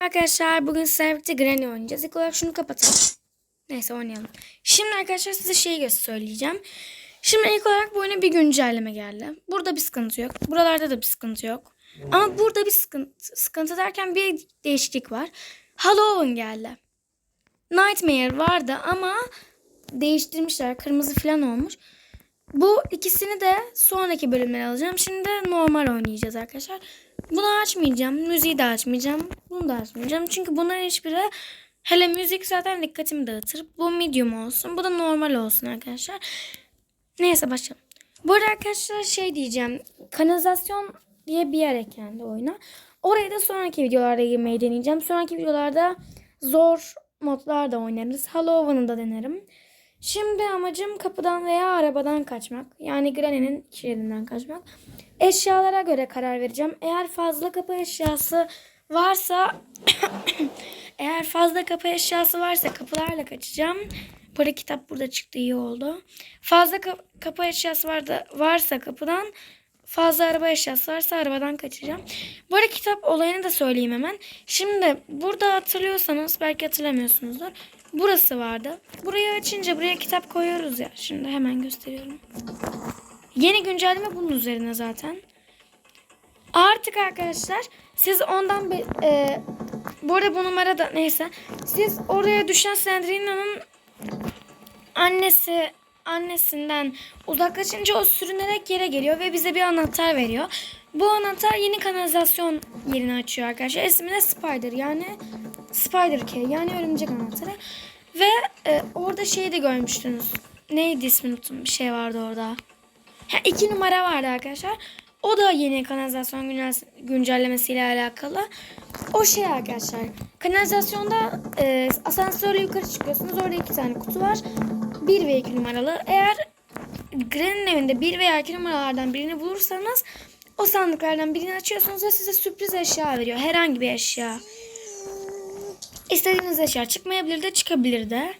Arkadaşlar bugün sizlerle Granny oynayacağız. İlk olarak şunu kapatalım. Neyse oynayalım. Şimdi arkadaşlar size şeyi söyleyeceğim. Şimdi ilk olarak bu oyuna bir güncelleme geldi. Burada bir sıkıntı yok. Buralarda da bir sıkıntı yok. Ama burada bir sıkıntı, sıkıntı derken bir değişiklik var. Halloween geldi. Nightmare vardı ama değiştirmişler. Kırmızı falan olmuş. Bu ikisini de sonraki bölümlere alacağım. Şimdi normal oynayacağız arkadaşlar. Bunu açmayacağım. Müziği de açmayacağım. Bunu da açmayacağım. Çünkü bunların hiçbiri hele müzik zaten dikkatimi dağıtır. Bu medium olsun. Bu da normal olsun arkadaşlar. Neyse başlayalım. Bu arada arkadaşlar şey diyeceğim. Kanalizasyon diye bir yer eklendi oyuna. Oraya da sonraki videolarda girmeyi deneyeceğim. Sonraki videolarda zor modlar da oynarız. Halloween'ı da denerim. Şimdi amacım kapıdan veya arabadan kaçmak. Yani Granny'nin iş yerinden kaçmak. Eşyalara göre karar vereceğim. Eğer fazla kapı eşyası varsa eğer fazla kapı eşyası varsa kapılarla kaçacağım. Para kitap burada çıktı iyi oldu. Fazla ka- kapı eşyası vardı, varsa kapıdan fazla araba eşyası varsa arabadan kaçacağım. Bu kitap olayını da söyleyeyim hemen. Şimdi burada hatırlıyorsanız belki hatırlamıyorsunuzdur. Burası vardı. Burayı açınca buraya kitap koyuyoruz ya. Şimdi hemen gösteriyorum. Yeni güncelleme bunun üzerine zaten. Artık arkadaşlar siz ondan bir e, bu arada bu numara da neyse. Siz oraya düşen Sandrina'nın annesi annesinden uzaklaşınca o sürünerek yere geliyor ve bize bir anahtar veriyor. Bu anahtar yeni kanalizasyon yerini açıyor arkadaşlar. İsmi de Spider yani Spider Key yani örümcek anahtarı. Ve e, orada şeyi de görmüştünüz. Neydi ismini unuttum. Bir şey vardı orada. Ha, iki numara vardı arkadaşlar. O da yeni kanalizasyon güncel- güncellemesiyle alakalı. O şey arkadaşlar. Kanalizasyonda e, asansörle yukarı çıkıyorsunuz. Orada iki tane kutu var. Bir ve iki numaralı. Eğer Granny'nin evinde bir veya iki numaralardan birini bulursanız o sandıklardan birini açıyorsunuz ve size sürpriz eşya veriyor. Herhangi bir eşya. İstediğiniz eşya çıkmayabilir de çıkabilir de.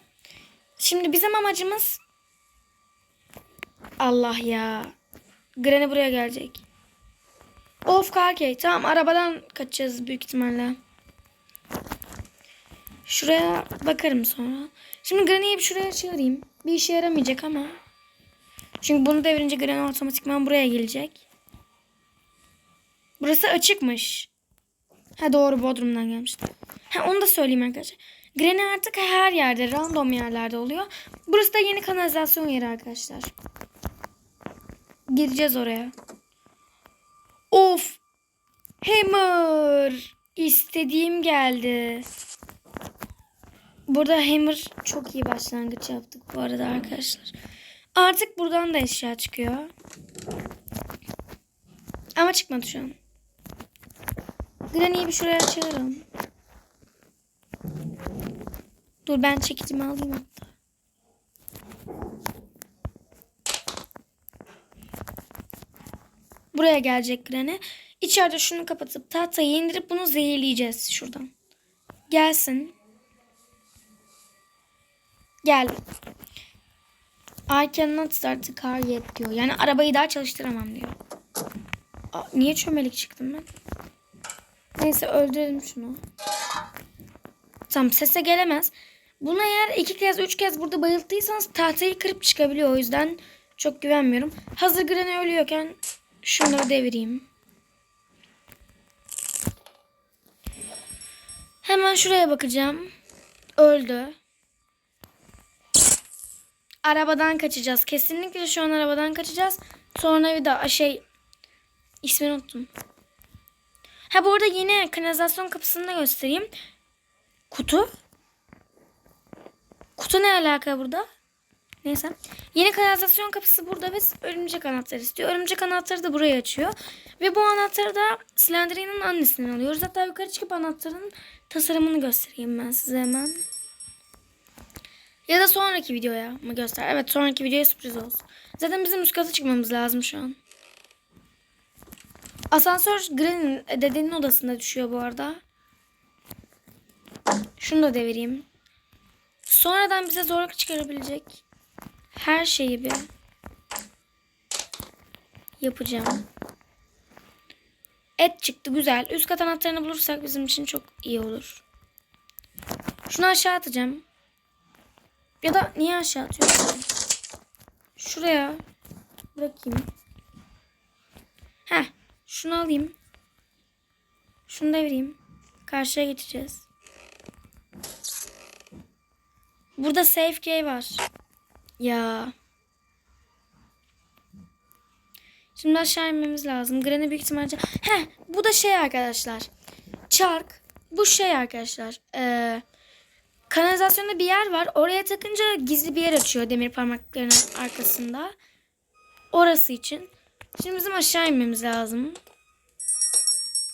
Şimdi bizim amacımız Allah ya. Granny buraya gelecek. Of Karkey. Tamam arabadan kaçacağız büyük ihtimalle. Şuraya bakarım sonra. Şimdi Granny'yi şuraya çağırayım. Bir işe yaramayacak ama. Çünkü bunu devirince Granny otomatikman buraya gelecek. Burası açıkmış. Ha doğru Bodrum'dan gelmişti. Ha onu da söyleyeyim arkadaşlar. Granny artık her yerde random yerlerde oluyor. Burası da yeni kanalizasyon yeri arkadaşlar. Gireceğiz oraya. Of. Hammer. İstediğim geldi. Burada Hammer çok iyi başlangıç yaptık bu arada arkadaşlar. Artık buradan da eşya çıkıyor. Ama çıkmadı şu an. Granny'yi bir şuraya çağıralım. Dur ben çekicimi alayım hatta. Buraya gelecek Granny. İçeride şunu kapatıp tahtayı indirip bunu zehirleyeceğiz şuradan. Gelsin. Gel. I cannot start the car yet diyor. Yani arabayı daha çalıştıramam diyor. Aa, niye çömelik çıktım ben? Neyse öldürelim şunu. Tamam sese gelemez. Bunu eğer iki kez üç kez burada bayılttıysanız tahtayı kırıp çıkabiliyor. O yüzden çok güvenmiyorum. Hazır Granny ölüyorken şunları devireyim. Hemen şuraya bakacağım. Öldü. Arabadan kaçacağız. Kesinlikle şu an arabadan kaçacağız. Sonra bir daha şey ismini unuttum. Ha bu arada yine kanalizasyon kapısını da göstereyim. Kutu. Kutu ne alaka burada? Neyse. Yeni kanalizasyon kapısı burada ve örümcek anahtarı istiyor. Örümcek anahtarı da burayı açıyor. Ve bu anahtarı da Slenderman'in annesinden alıyoruz. Hatta yukarı çıkıp anahtarın tasarımını göstereyim ben size hemen. Ya da sonraki videoya mı göster? Evet sonraki videoya sürpriz olsun. Zaten bizim üst kata çıkmamız lazım şu an. Asansör Granny'nin e, dedenin odasında düşüyor bu arada. Şunu da devireyim. Sonradan bize zorluk çıkarabilecek her şeyi bir yapacağım. Et çıktı güzel. Üst kat anahtarını bulursak bizim için çok iyi olur. Şunu aşağı atacağım. Ya da niye aşağı atıyorum? Şuraya bırakayım. Heh. Şunu alayım. Şunu da vereyim. Karşıya geçeceğiz. Burada safe key var. Ya. Şimdi aşağı inmemiz lazım. Granny büyük ihtimalle... Heh bu da şey arkadaşlar. Çark. Bu şey arkadaşlar. Ee, kanalizasyonda bir yer var. Oraya takınca gizli bir yer açıyor demir parmaklarının arkasında. Orası için. Şimdi bizim aşağı inmemiz lazım.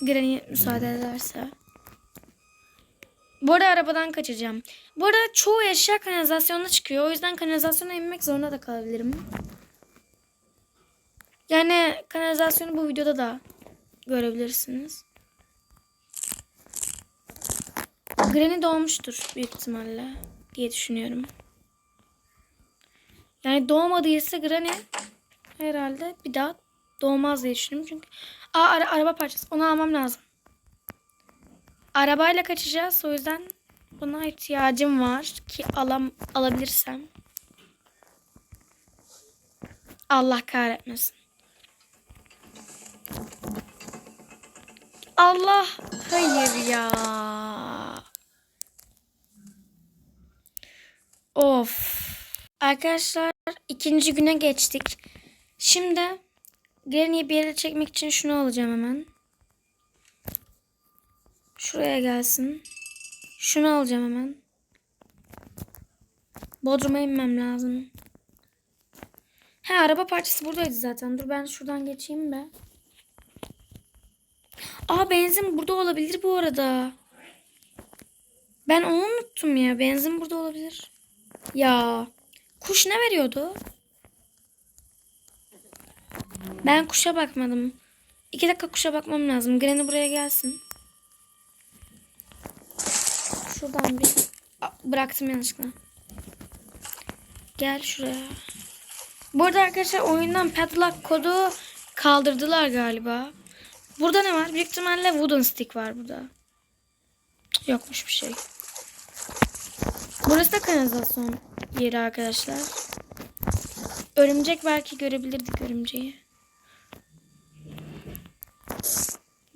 Granny müsaade ederse. Bu arada arabadan kaçacağım. Bu arada çoğu eşya kanalizasyonda çıkıyor. O yüzden kanalizasyona inmek zorunda da kalabilirim. Yani kanalizasyonu bu videoda da görebilirsiniz. Granny doğmuştur büyük ihtimalle diye düşünüyorum. Yani doğmadıysa Granny herhalde bir daha doğmaz diye düşünüyorum. Çünkü Aa, ara- araba parçası onu almam lazım. Arabayla kaçacağız o yüzden buna ihtiyacım var ki alam alabilirsem. Allah kahretmesin. Allah hayır ya. Of. Arkadaşlar ikinci güne geçtik. Şimdi Granny'i bir yere çekmek için şunu alacağım hemen. Şuraya gelsin. Şunu alacağım hemen. Bodrum'a inmem lazım. He araba parçası buradaydı zaten. Dur ben şuradan geçeyim be. Aa benzin burada olabilir bu arada. Ben onu unuttum ya. Benzin burada olabilir. Ya. Kuş ne veriyordu? Ben kuşa bakmadım. İki dakika kuşa bakmam lazım. Granny buraya gelsin. Şuradan bir bıraktım yanlışlıkla. Gel şuraya. Bu arada arkadaşlar oyundan padlock kodu kaldırdılar galiba. Burada ne var? Büyük ihtimalle wooden stick var burada. Yokmuş bir şey. Burası da kanalizasyon yeri arkadaşlar. Örümcek belki görebilirdik örümceği.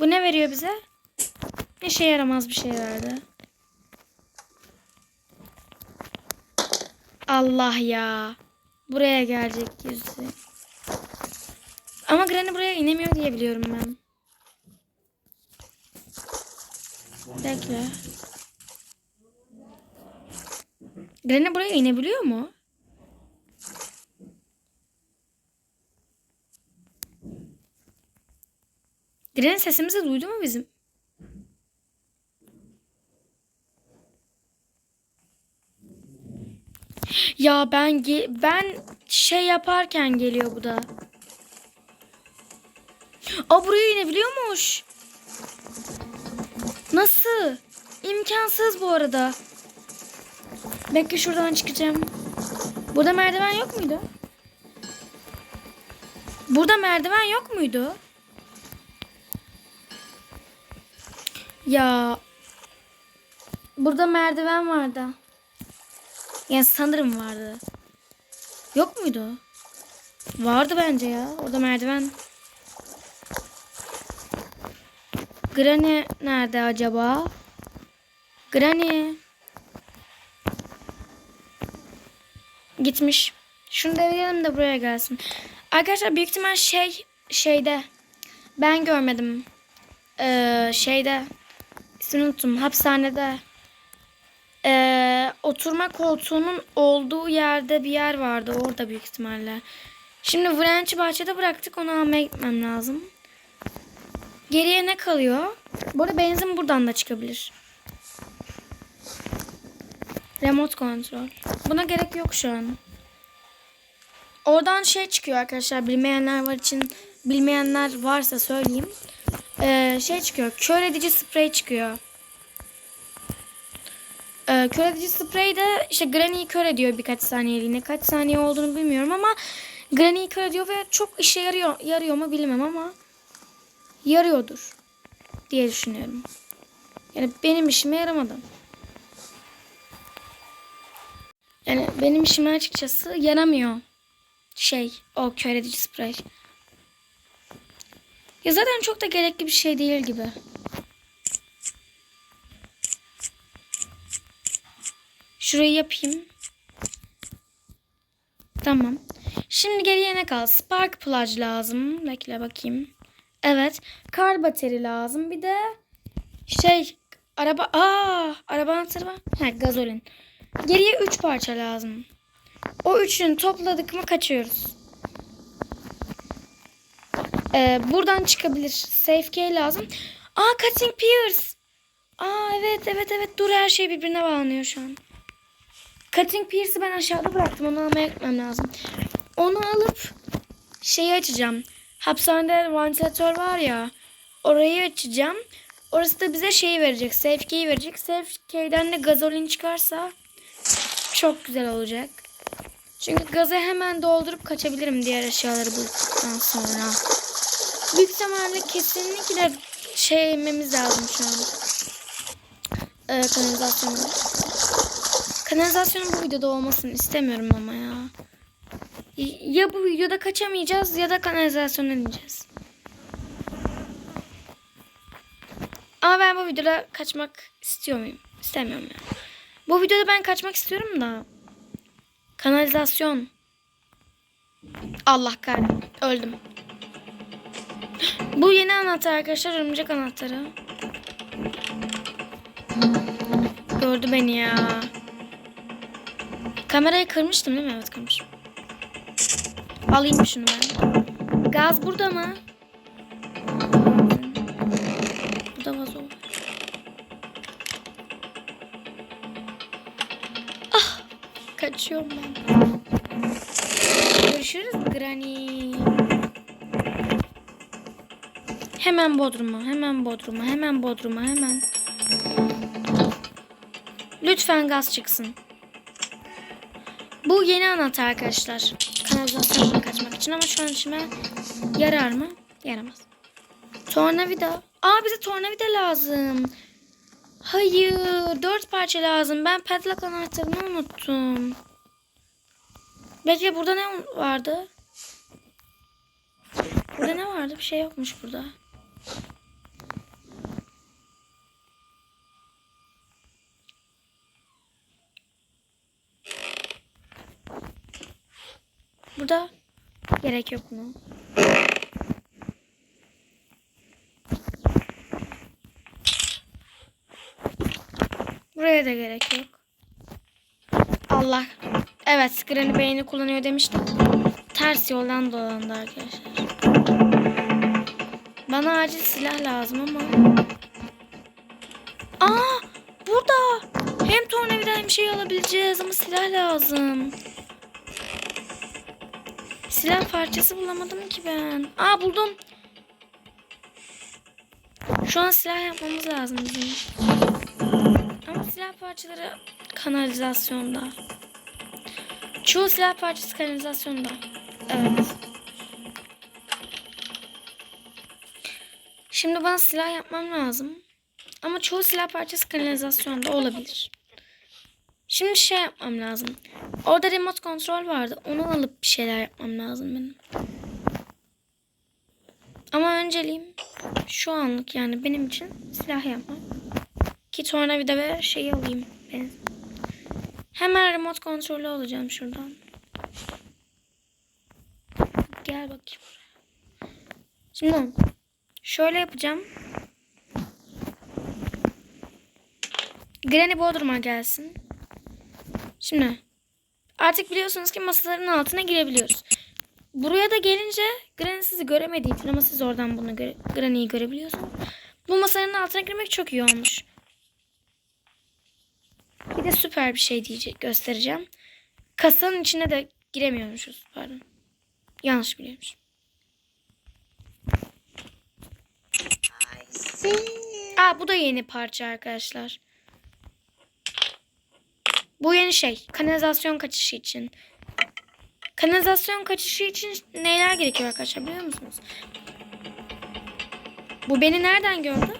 Bu ne veriyor bize? İşe yaramaz bir şey verdi. Allah ya. Buraya gelecek yüzü. Ama Granny buraya inemiyor diye biliyorum ben. Bekle. Granny buraya inebiliyor mu? Granny sesimizi duydu mu bizim? Ya ben ben şey yaparken geliyor bu da. Aa buraya inebiliyormuş. Nasıl? İmkansız bu arada. Bekle şuradan çıkacağım. Burada merdiven yok muydu? Burada merdiven yok muydu? Ya burada merdiven vardı. Yani sanırım vardı. Yok muydu? Vardı bence ya. Orada merdiven. Granny nerede acaba? Granny. Gitmiş. Şunu devirelim de buraya gelsin. Arkadaşlar büyük ihtimal şey şeyde. Ben görmedim. Ee, şeyde. İsmini unuttum. Hapishanede. Ee, oturma koltuğunun olduğu yerde bir yer vardı. Orada büyük ihtimalle. Şimdi French'i bahçede bıraktık. Onu almaya gitmem lazım. Geriye ne kalıyor? Bu arada benzin buradan da çıkabilir. Remote kontrol. Buna gerek yok şu an. Oradan şey çıkıyor arkadaşlar. Bilmeyenler var için bilmeyenler varsa söyleyeyim. Ee, şey çıkıyor. Kör edici sprey çıkıyor. Ee, kör edici sprey de işte Granny'yi kör ediyor birkaç saniyeliğine. Kaç saniye olduğunu bilmiyorum ama Granny'yi kör ediyor ve çok işe yarıyor, yarıyor mu bilmem ama yarıyordur. diye düşünüyorum. Yani benim işime yaramadı. Yani benim işime açıkçası yaramıyor. Şey o kör edici sprey. Ya zaten çok da gerekli bir şey değil gibi. Şurayı yapayım. Tamam. Şimdi geriye ne kaldı? Spark plug lazım. Bekle bakayım. Evet. Kar bateri lazım. Bir de şey araba aa araba anahtarı var. Ha gazolin. Geriye 3 parça lazım. O üçünü topladık mı kaçıyoruz. Ee, buradan çıkabilir. Safe key lazım. Aa cutting pierce. Aa evet evet evet dur her şey birbirine bağlanıyor şu an. Cutting pierce'ı ben aşağıda bıraktım. Onu almaya gitmem lazım. Onu alıp şeyi açacağım. Hapishanede vantilatör var ya. Orayı açacağım. Orası da bize şeyi verecek. Safe key'i verecek. Safe key'den de gazolin çıkarsa çok güzel olacak. Çünkü gazı hemen doldurup kaçabilirim diğer eşyaları bulduktan sonra. Büyük ihtimalle kesinlikle şey yememiz lazım şu an. Ee, kanalizasyonu. Kanalizasyonun bu videoda olmasını istemiyorum ama ya. Ya bu videoda kaçamayacağız ya da kanalizasyona ineceğiz. Ama ben bu videoda kaçmak istiyor muyum? İstemiyorum ya. Bu videoda ben kaçmak istiyorum da. Kanalizasyon. Allah kahretsin. Öldüm. Bu yeni anahtar arkadaşlar. Örümcek anahtarı. Gördü beni ya. Kamerayı kırmıştım değil mi? Evet kırmışım. Alayım şunu ben. Gaz burada mı? Kaçıyorum ben. Görüşürüz Granny. Hemen Bodrum'a, hemen Bodrum'a, hemen Bodrum'a, hemen. Lütfen gaz çıksın. Bu yeni anahtar arkadaşlar. Kanalizasyondan kaçmak için ama şu an işime yarar mı? Yaramaz. Tornavida. Aa bize tornavida lazım. Hayır. Dört parça lazım. Ben padlock anahtarını unuttum. Bekle burada ne vardı? Burada ne vardı? Bir şey yokmuş burada. Burada gerek yok mu? Buraya da gerek yok. Allah. Evet, Granny beyni kullanıyor demiştim. Ters yoldan dolandı arkadaşlar. Bana acil silah lazım ama. Aa, burada. Hem tornavida hem şey alabileceğiz ama silah lazım. Silah parçası bulamadım ki ben. Aa buldum. Şu an silah yapmamız lazım bizim. Ama silah parçaları kanalizasyonda. Çoğu silah parçası kanalizasyonda. Evet. Şimdi bana silah yapmam lazım. Ama çoğu silah parçası kanalizasyonda olabilir. Şimdi şey yapmam lazım. Orada remote kontrol vardı. Onu alıp bir şeyler yapmam lazım benim. Ama önceliğim şu anlık yani benim için silah yapmam. Ki tornavida ve şeyi alayım. Ben. Hemen remote kontrolü alacağım şuradan. Gel bakayım. Şimdi şöyle yapacağım. Granny Bodrum'a gelsin. Şimdi artık biliyorsunuz ki masaların altına girebiliyoruz. Buraya da gelince Granny sizi göremediği için ama siz oradan bunu göre, Granny'yi görebiliyorsunuz. Bu masanın altına girmek çok iyi olmuş. Bir de süper bir şey diyecek göstereceğim. Kasanın içine de giremiyormuşuz. Pardon. Yanlış biliyormuşum. Aa bu da yeni parça arkadaşlar. Bu yeni şey. Kanalizasyon kaçışı için. Kanalizasyon kaçışı için neler gerekiyor arkadaşlar biliyor musunuz? Bu beni nereden gördü?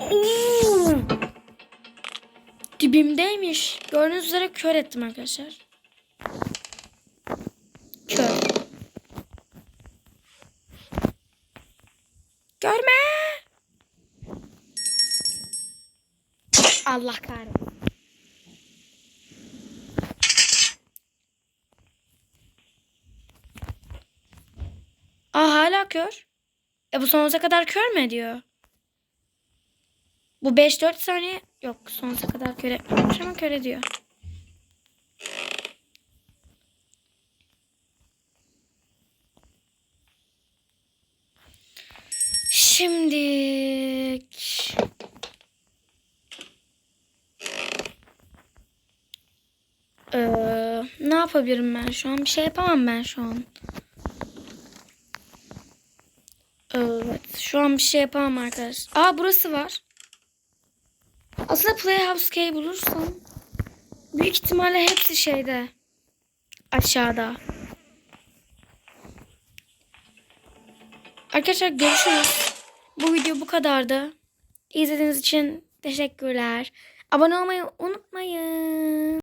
Oo! Dibimdeymiş. Gördüğünüz üzere kör ettim arkadaşlar. Kör. Görme. Allah kahretsin. Aa hala kör. E bu sonsuza kadar kör mü ediyor? Bu 5-4 saniye yok sonsuza kadar kör etmiyormuş ama kör ediyor. Şimdi Ee, ne yapabilirim ben şu an? Bir şey yapamam ben şu an. Evet. Şu an bir şey yapamam arkadaşlar. Aa burası var. Aslında Playhouse Key bulursam büyük ihtimalle hepsi şeyde. Aşağıda. Arkadaşlar görüşürüz. Bu video bu kadardı. İzlediğiniz için teşekkürler. Abone olmayı unutmayın.